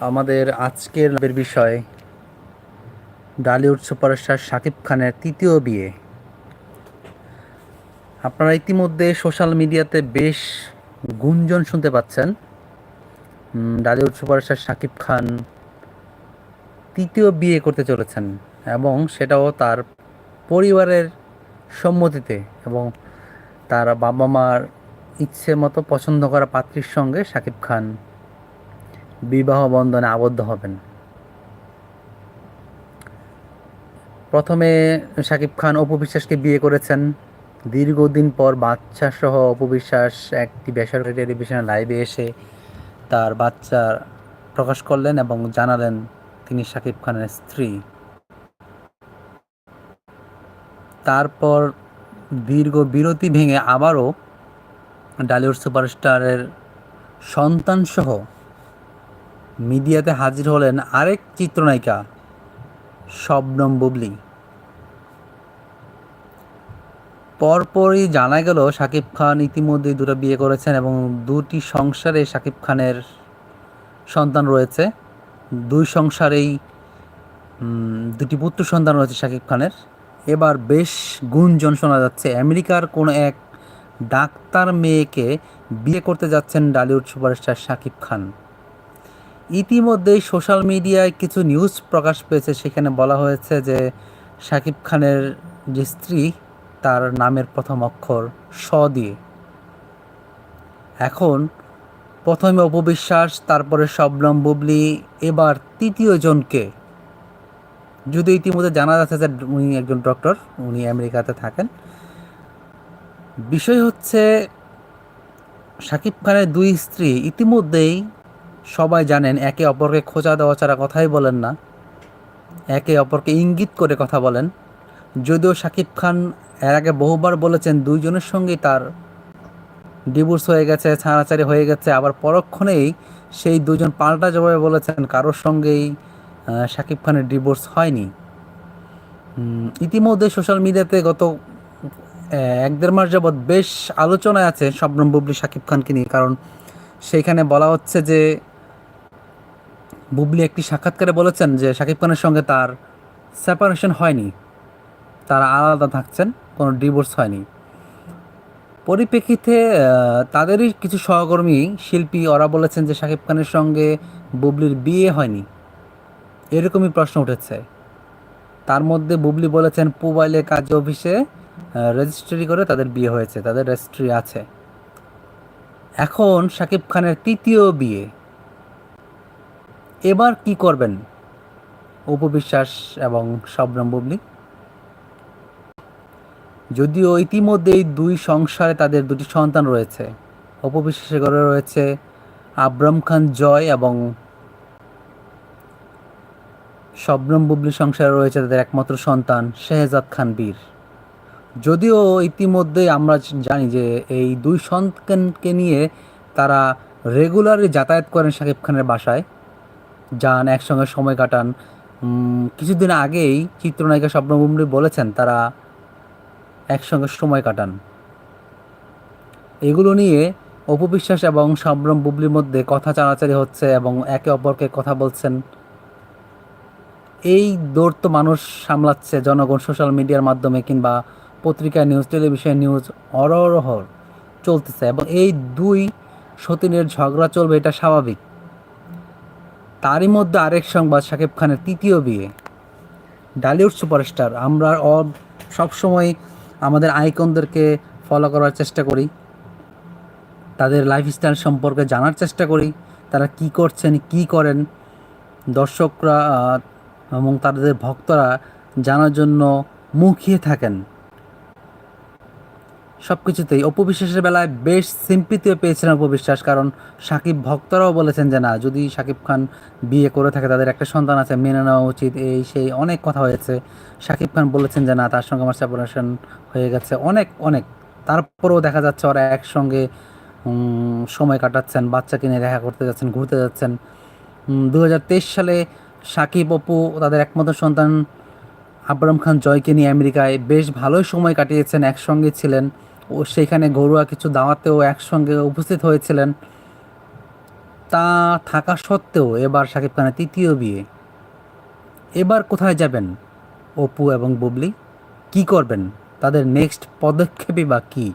আমাদের আজকের লাভের বিষয়, ডালিউড সুপারস্টার শাকিব খানের তৃতীয় বিয়ে। আপনারা ইতিমধ্যে সোশ্যাল মিডিয়াতে বেশ গুঞ্জন শুনতে পাচ্ছেন ডালিউড সুপারস্টার শাকিব খান তৃতীয় বিয়ে করতে চলেছেন এবং সেটাও তার পরিবারের সম্মতিতে এবং তার বাবা মার ইচ্ছে মতো পছন্দ করা পাত্রীর সঙ্গে শাকিব খান বিবাহ বন্ধনে আবদ্ধ হবেন। প্রথমে শাকিব খান অপু বিশ্বাসকে বিয়ে করেছেন। দীর্ঘদিন পর বাচ্চা সহ অপু বিশ্বাস একটি বেসরকারি টেলিভিশনের লাইভে এসে তার বাচ্চা প্রকাশ করলেন এবং জানালেন তিনি শাকিব খানের স্ত্রী। তারপর দীর্ঘ বিরতি ভেঙে আবারও ডালিউড সুপারস্টারের সন্তানসহ মিডিয়াতে হাজির হলেন আরেক চিত্রনায়িকা, শবনম বুবলি। পরপরই জানা গেল শাকিব খান ইতিমধ্যেই দুটো বিয়ে করেছেন এবং দুটি সংসারে শাকিব খানের সন্তান রয়েছে। দুই সংসারেই দুটি পুত্র সন্তান রয়েছে শাকিব খানের। এবার বেশ গুঞ্জন শোনা যাচ্ছে, আমেরিকার কোনো এক ডাক্তার মেয়েকে বিয়ে করতে যাচ্ছেন ডালিউড সুপারস্টার শাকিব খান। ইতিমধ্যেই সোশ্যাল মিডিয়ায় কিছু নিউজ প্রকাশ পেয়েছে। সেখানে বলা হয়েছে যে, শাকিব খানের যে স্ত্রী, তার নামের প্রথম অক্ষর স দিয়ে। এখন প্রথমে অপবিশ্বাস, তারপরে শবনম বুবলি, এবার তৃতীয় জনকে। যদি ইতিমধ্যে জানা যাচ্ছে যে, উনি একজন ডক্টর, উনি আমেরিকাতে থাকেন। বিষয় হচ্ছে, শাকিব খানের দুই স্ত্রী ইতিমধ্যেই সবাই জানেন একে অপরকে খোঁজা দেওয়া ছাড়া কথাই বলেন না। একে অপরকে ইঙ্গিত করে কথা বলেন। যদিও শাকিব খান এর আগে বহুবার বলেছেন দুইজনের সঙ্গেই তার ডিভোর্স হয়ে গেছে, ছাড়াছাড়ি হয়ে গেছে। আবার পরক্ষণেই সেই দুজন পাল্টা জবাবে বলেছেন, কারোর সঙ্গেই শাকিব খানের ডিভোর্স হয়নি। ইতিমধ্যে সোশ্যাল মিডিয়াতে গত এক দেড় মাস যাবৎ বেশ আলোচনায় আছে শবনম বুবলি শাকিব খানকে নিয়ে। কারণ সেইখানে বলা হচ্ছে যে বুবলি একটি সাক্ষাৎকারে বলেছেন যে শাকিব খানের সঙ্গে তার সেপারেশন হয়নি। তারা আলাদা থাকছেন, কোনো ডিভোর্স হয়নি। পরিপ্রেক্ষিতে তাদেরই কিছু সহকর্মী, শিল্পী, ওরা বলেছেন যে শাকিব খানের সঙ্গে বুবলির বিয়ে হয়নি। এরকমই প্রশ্ন উঠেছে। তার মধ্যে বুবলি বলেছেন মোবাইলে কাজ অফিসে রেজিস্ট্রি করে তাদের বিয়ে হয়েছে, তাদের রেজিস্ট্রি আছে। এখন শাকিব খানের তৃতীয় বিয়ে। এবার কি করবেন? উপবিশ্বাস এবং শবনম বুবলি। যদিও ইতিমধ্যেই দুই সংসারে তাদের দুটি সন্তান রয়েছে। অপবিশ্বাসের ঘরে রয়েছে আব্রাম খান জয় এবং শবনম বুবলি সংসারে রয়েছে তাদের একমাত্র সন্তান শেহজাদ খান বীর। যদিও ইতিমধ্যেই আমরা জানি যে এই দুই সন্তানকে নিয়ে তারা রেগুলারই যাতায়াত করেন শাকিব খানের বাসায়। যান, একসঙ্গে সময় কাটান। কিছুদিন আগেই চিত্রনায়িকা স্বপ্ন বুমরি বলেছেন তারা একসঙ্গে সময় কাটান। এগুলো নিয়ে অপবিশ্বাস এবং সম্ভ্রম বুবলির মধ্যে কথা চালাচালি হচ্ছে এবং একে অপরকে কথা বলছেন। এই দৌড় তো মানুষ সামলাচ্ছে, জনগণ সোশ্যাল মিডিয়ার মাধ্যমে কিংবা পত্রিকা নিউজ, টেলিভিশন নিউজ, অরহর চলতেছে এবং এই দুই সতীনের ঝগড়া চলবে, এটা স্বাভাবিক। তারই মধ্যে আরেক সংবাদ, শাকিব খানের তৃতীয় বিয়ে। ডালিউড সুপারস্টার, আমরা সবসময় আমাদের আইকনদেরকে ফলো করার চেষ্টা করি। তাদের লাইফস্টাইল সম্পর্কে জানার চেষ্টা করি। তারা কি করছেন, কি করেন? দর্শকরা এবং তাদের ভক্তরা জানার জন্য মুখিয়ে থাকেন। সব কিছুতেই অপবিশ্বাসের বেলায় বেশ সিম্পিতিও পেয়েছিলেন অপবিশ্বাস কারণ সাকিব ভক্তরাও বলেছেন যে, না, যদি সাকিব খান বিয়ে করে থাকে, তাদের একটা সন্তান আছে, মেনে নেওয়া উচিত। এই সেই অনেক কথা হয়েছে। সাকিব খান বলেছেন যে, না, তার সঙ্গে আমার সেপারেশন হয়ে গেছে। অনেক অনেক। তারপরেও দেখা যাচ্ছে ওরা একসঙ্গে সময় কাটাচ্ছেন বাচ্চাকে নিয়ে দেখা করতে যাচ্ছেন, ঘুরতে যাচ্ছেন। দু হাজার তেইশ সালে সাকিব, অপু তাদের একমাত্র সন্তান আবরাম খান জয়কে নিয়ে আমেরিকায় বেশ ভালোই সময় কাটিয়েছেন, একসঙ্গে ছিলেন। ও সেখানে ঘরোয়া কিছু দাওয়াতেও একসঙ্গে উপস্থিত হয়েছিলেন। তা থাকা সত্ত্বেও এবার সাকিব খানের তৃতীয় বিয়ে। এবার কোথায় যাবেন? অপু এবং বুবলি, কি করবেন? তাদের নেক্সট পদক্ষেপই বা কী?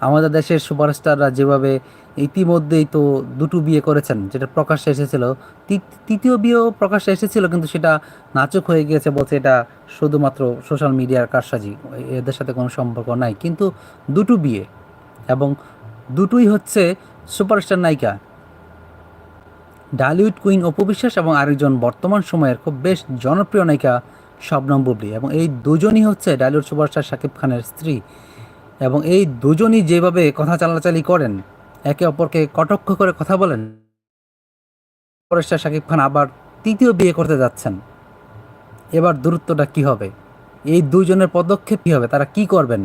আমাদের দেশের সুপারস্টাররা যেভাবে ইতিমধ্যেই তো দুটো বিয়ে করেছেন, যেটা প্রকাশ্যে এসেছিল। তৃতীয় বিয়েও প্রকাশ্যে এসেছিল, কিন্তু সেটা নাচক হয়ে গিয়েছে বলছে এটা শুধুমাত্র সোশ্যাল মিডিয়ার কারসাজি, এদের সাথে কোনো সম্পর্ক নাই। কিন্তু দুটো বিয়ে, এবং দুটোই হচ্ছে সুপারস্টার নায়িকা। ডালিউড কুইন অপু বিশ্বাস এবং আরেকজন বর্তমান সময়ের খুব বেশ জনপ্রিয় নায়িকা শবনম বুবলি, এবং এই দুজনই হচ্ছে ডালিউড সুপারস্টার শাকিব খানের স্ত্রী। এবং এই দুজনই যেভাবে কথা চালাচালি করেন একে অপরকে কটাক্ষ করে কথা বলেন। সুপারস্টার শাকিব খান আবার তৃতীয় বিয়ে করতে যাচ্ছেন। এবার দূরত্বটা কি হবে? এই দুজনের পদক্ষেপ কী হবে? তারা কি করবেন?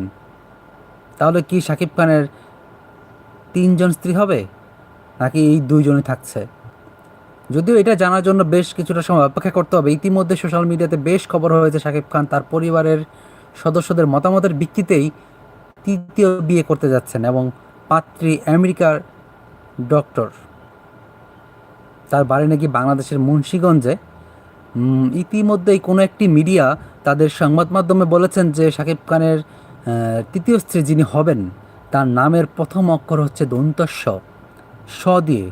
তাহলে কি শাকিব খানের তিনজন স্ত্রী হবে? নাকি এই দুইজনই থাকছে? যদিও এটা জানার জন্য বেশ কিছুটা সময় অপেক্ষা করতে হবে। ইতিমধ্যে সোশ্যাল মিডিয়াতে বেশ খবর হয়েছে শাকিব খান তার পরিবারের সদস্যদের মতামতের ভিত্তিতেই তৃতীয় বিয়ে করতে যাচ্ছেন এবং পাত্রী আমেরিকার ডক্টর। তার বাড়ি নাকি বাংলাদেশের মুন্সীগঞ্জে। ইতিমধ্যেই কোনো একটি মিডিয়া তাদের সংবাদ মাধ্যমে বলেছেন যে শাকিব খানের তৃতীয় স্ত্রী যিনি হবেন, তার নামের প্রথম অক্ষর হচ্ছে দন্তস্ব। স দিয়ে।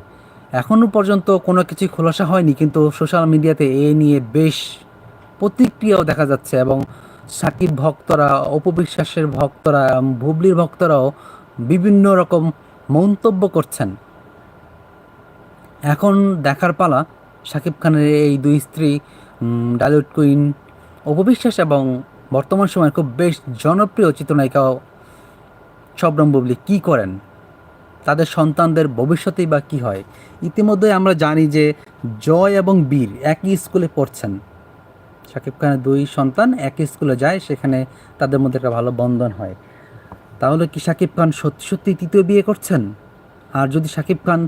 এখনও পর্যন্ত কোনো কিছু খোলাসা হয়নি, কিন্তু সোশ্যাল মিডিয়াতে এ নিয়ে বেশ প্রতিক্রিয়াও দেখা যাচ্ছে এবং সাকিব ভক্তরা অপবিশ্বাসের ভক্তরা বুবলির ভক্তরাও বিভিন্ন রকম মন্তব্য করছেন। এখন দেখার পালা শাকিব খানের এই দুই স্ত্রী ডালিউড কুইন, অপবিশ্বাস এবং বর্তমান সময়ের খুব বেশ জনপ্রিয় চিত্রনায়িকা শবনম বুবলি কী করেন? তাদের সন্তানদের ভবিষ্যতেই বা কী হয়? ইতিমধ্যে আমরা জানি যে জয় এবং বীর একই স্কুলে পড়ছেন। শাকিব খানের দুই সন্তান একই স্কুলে যায়, সেখানে তাদের মধ্যে একটা ভালো বন্ধন হয়। তাহলে কি শাকিব খান সত্যি সত্যি তৃতীয় বিয়ে করছেন? আর যদি শাকিব খান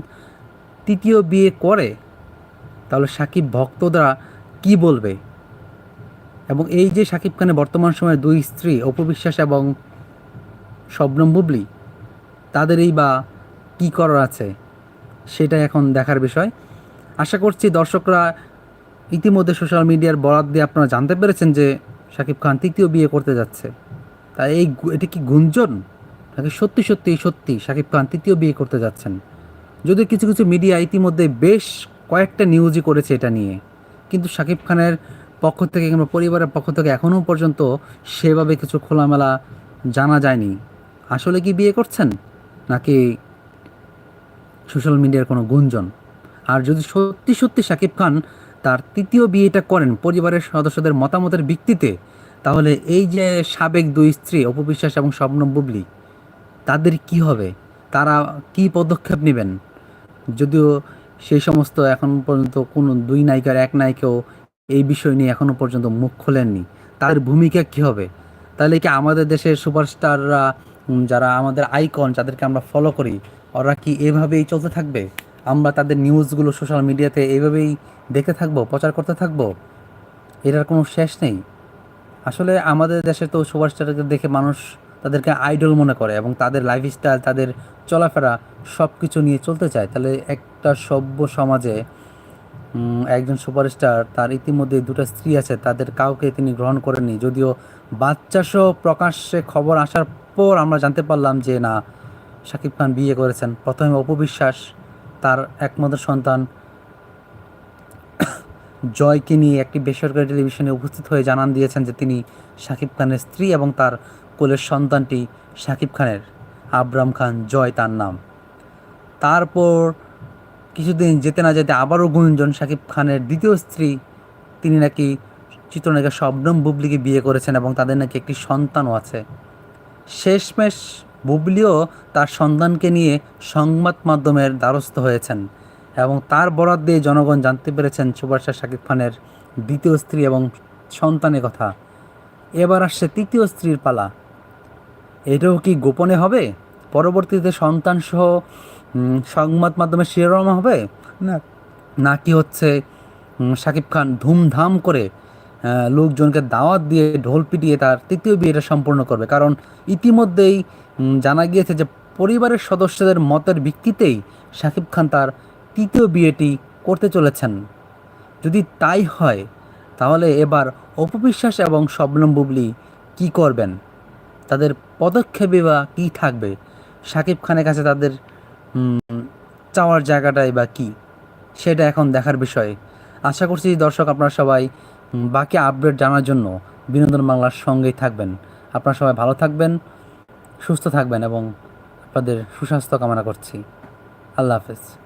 তৃতীয় বিয়ে করে, তাহলে সাকিব ভক্তরা কি বলবে? এবং এই যে শাকিব খানের বর্তমান সময়ে দুই স্ত্রী অপবিশ্বাস এবং শবনম বুবলি, তাদেরই বা কী করার আছে সেটা এখন দেখার বিষয়। আশা করছি দর্শকরা ইতিমধ্যে সোশ্যাল মিডিয়ার বরাদ দিয়ে আপনারা জানতে পেরেছেন যে শাকিব খান তৃতীয় বিয়ে করতে যাচ্ছে। তা এই এটা কি গুঞ্জন? নাকি সত্যি সত্যি সত্যি শাকিব খান তৃতীয় বিয়ে করতে যাচ্ছেন। যদি কিছু কিছু মিডিয়া ইতিমধ্যে বেশ কয়েকটা নিউজই করেছে এটা নিয়ে। কিন্তু শাকিব খানের পক্ষ থেকে কিংবা পরিবারের পক্ষ থেকে এখনও পর্যন্ত সেভাবে কিছু খোলামেলা জানা যায়নি। আসলে কি বিয়ে করছেন? নাকি সোশ্যাল মিডিয়ার কোনো গুঞ্জন? আর যদি সত্যি সত্যি শাকিব খান তার তৃতীয় বিয়েটা করেন পরিবারের সদস্যদের মতামতের ভিত্তিতে তাহলে এই যে সাবেক দুই স্ত্রী, অপবিশ্বাস এবং স্বপ্ন বুবলি, তাদের কি হবে? তারা কি পদক্ষেপ নেবেন? যদিও সেই সমস্ত এখন পর্যন্ত কোনো দুই নায়িকার এক নায়িকাও এই বিষয় নিয়ে এখনও পর্যন্ত মুখ খোলেননি। তাদের ভূমিকা কি হবে? তাহলে কি আমাদের দেশের সুপারস্টাররা যারা আমাদের আইকন যাদেরকে আমরা ফলো করি, ওরা কি এভাবেই চলতে থাকবে? আমরা তাদের নিউজগুলো সোশ্যাল মিডিয়াতে এভাবেই দেখতে থাকব, প্রচার করতে থাকব? এটার কোনো শেষ নেই। আসলে আমাদের দেশে তো সুপারস্টারকে দেখে মানুষ তাদেরকে আইডল মনে করে এবং তাদের লাইফস্টাইল তাদের চলাফেরা সব কিছু নিয়ে চলতে চায়। তাহলে একটা সভ্য সমাজে একজন সুপারস্টার, তার ইতিমধ্যে দুটো স্ত্রী আছে, তাদের কাউকে তিনি গ্রহণ করেননি। যদিও বাচ্চা সহ প্রকাশ্যে খবর আসার পর আমরা জানতে পারলাম যে না শাকিব খান বিয়ে করেছেন। প্রথমে অপবিশ্বাস তার একমাত্র সন্তান জয়কে নিয়ে একটি বেসরকারি টেলিভিশনে উপস্থিত হয়ে জানান দিয়েছেন যে তিনি শাকিব খানের স্ত্রী এবং তার কোলের সন্তানটি শাকিব খানের। আবরাম খান, জয় তার নাম। তারপর কিছুদিন যেতে না যেতে আবারও গুঞ্জন, শাকিব খানের দ্বিতীয় স্ত্রী, তিনি নাকি চিত্রনায়িকা শবনম বুবলিকে বিয়ে করেছেন এবং তাদের নাকি একটি সন্তানও আছে। শেষমেশ বুবলিও তার সন্তানকে নিয়ে সংবাদ মাধ্যমের দ্বারস্থ হয়েছেন। এবং তার বরাদ দিয়ে জনগণ জানতে পেরেছেন সুপারস্টার শাকিব খানের দ্বিতীয় স্ত্রী এবং সন্তানের কথা। এবার আসছে তৃতীয় স্ত্রীর পালা। এটাও কি গোপনে হবে? পরবর্তীতে সন্তান সহ সংবাদ মাধ্যমে শিরোনাম হবে? না। নাকি হচ্ছে শাকিব খান ধুমধাম করে লোকজনকে দাওয়াত দিয়ে ঢোল পিটিয়ে তার তৃতীয় বিয়েটা সম্পূর্ণ করবে? কারণ ইতিমধ্যেই জানা গিয়েছে যে পরিবারের সদস্যদের মতের ভিত্তিতেই শাকিব খান তার তৃতীয় বিয়েটি করতে চলেছেন। যদি তাই হয়, তাহলে এবার অপবিশ্বাস এবং শবনম বুবলি কী করবেন? তাদের পদক্ষেপে বা কী থাকবে? শাকিব খানের কাছে তাদের চাওয়ার জায়গাটাই বা কী? সেটা এখন দেখার বিষয়। আশা করছি দর্শক আপনারা সবাই বাকি আপডেট জানার জন্য বিনোদন বাংলার সঙ্গেই থাকবেন। আপনারা সবাই ভালো থাকবেন, সুস্থ থাকবেন এবং আপনাদের সুস্বাস্থ্য কামনা করছি। আল্লাহ হাফেজ।